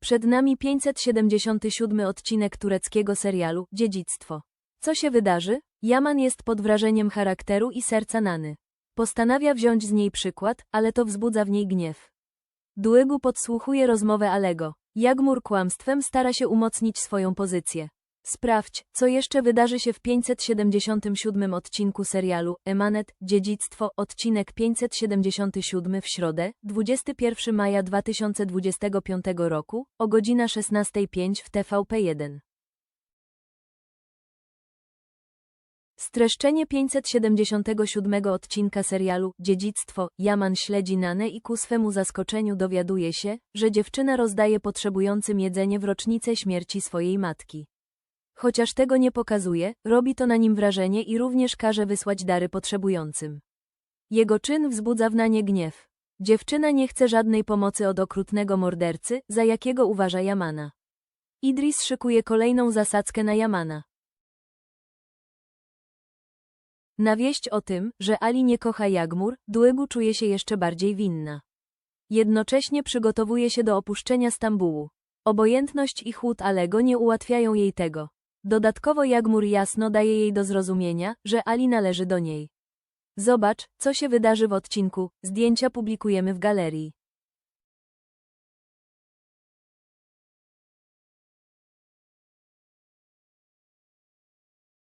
Przed nami 577 odcinek tureckiego serialu Dziedzictwo. Co się wydarzy? Yaman jest pod wrażeniem charakteru i serca Nany. Postanawia wziąć z niej przykład, ale to wzbudza w niej gniew. Dłygu podsłuchuje rozmowę Alego. Jagmur kłamstwem stara się umocnić swoją pozycję. Sprawdź, co jeszcze wydarzy się w 577 odcinku serialu Emanet Dziedzictwo, odcinek 577 w środę, 21 maja 2025 roku, o godzina 16.05 w TVP1. Streszczenie 577 odcinka serialu Dziedzictwo Jaman śledzi Nanę i ku swemu zaskoczeniu dowiaduje się, że dziewczyna rozdaje potrzebującym jedzenie w rocznicę śmierci swojej matki. Chociaż tego nie pokazuje, robi to na nim wrażenie i również każe wysłać dary potrzebującym. Jego czyn wzbudza w Nanie gniew. Dziewczyna nie chce żadnej pomocy od okrutnego mordercy, za jakiego uważa Jamana. Idris szykuje kolejną zasadzkę na Jamana. Na wieść o tym, że Ali nie kocha Jagmur, Dłygu czuje się jeszcze bardziej winna. Jednocześnie przygotowuje się do opuszczenia Stambułu. Obojętność i chłód Alego nie ułatwiają jej tego. Dodatkowo Jagmur jasno daje jej do zrozumienia, że Ali należy do niej. Zobacz, co się wydarzy w odcinku, zdjęcia publikujemy w galerii.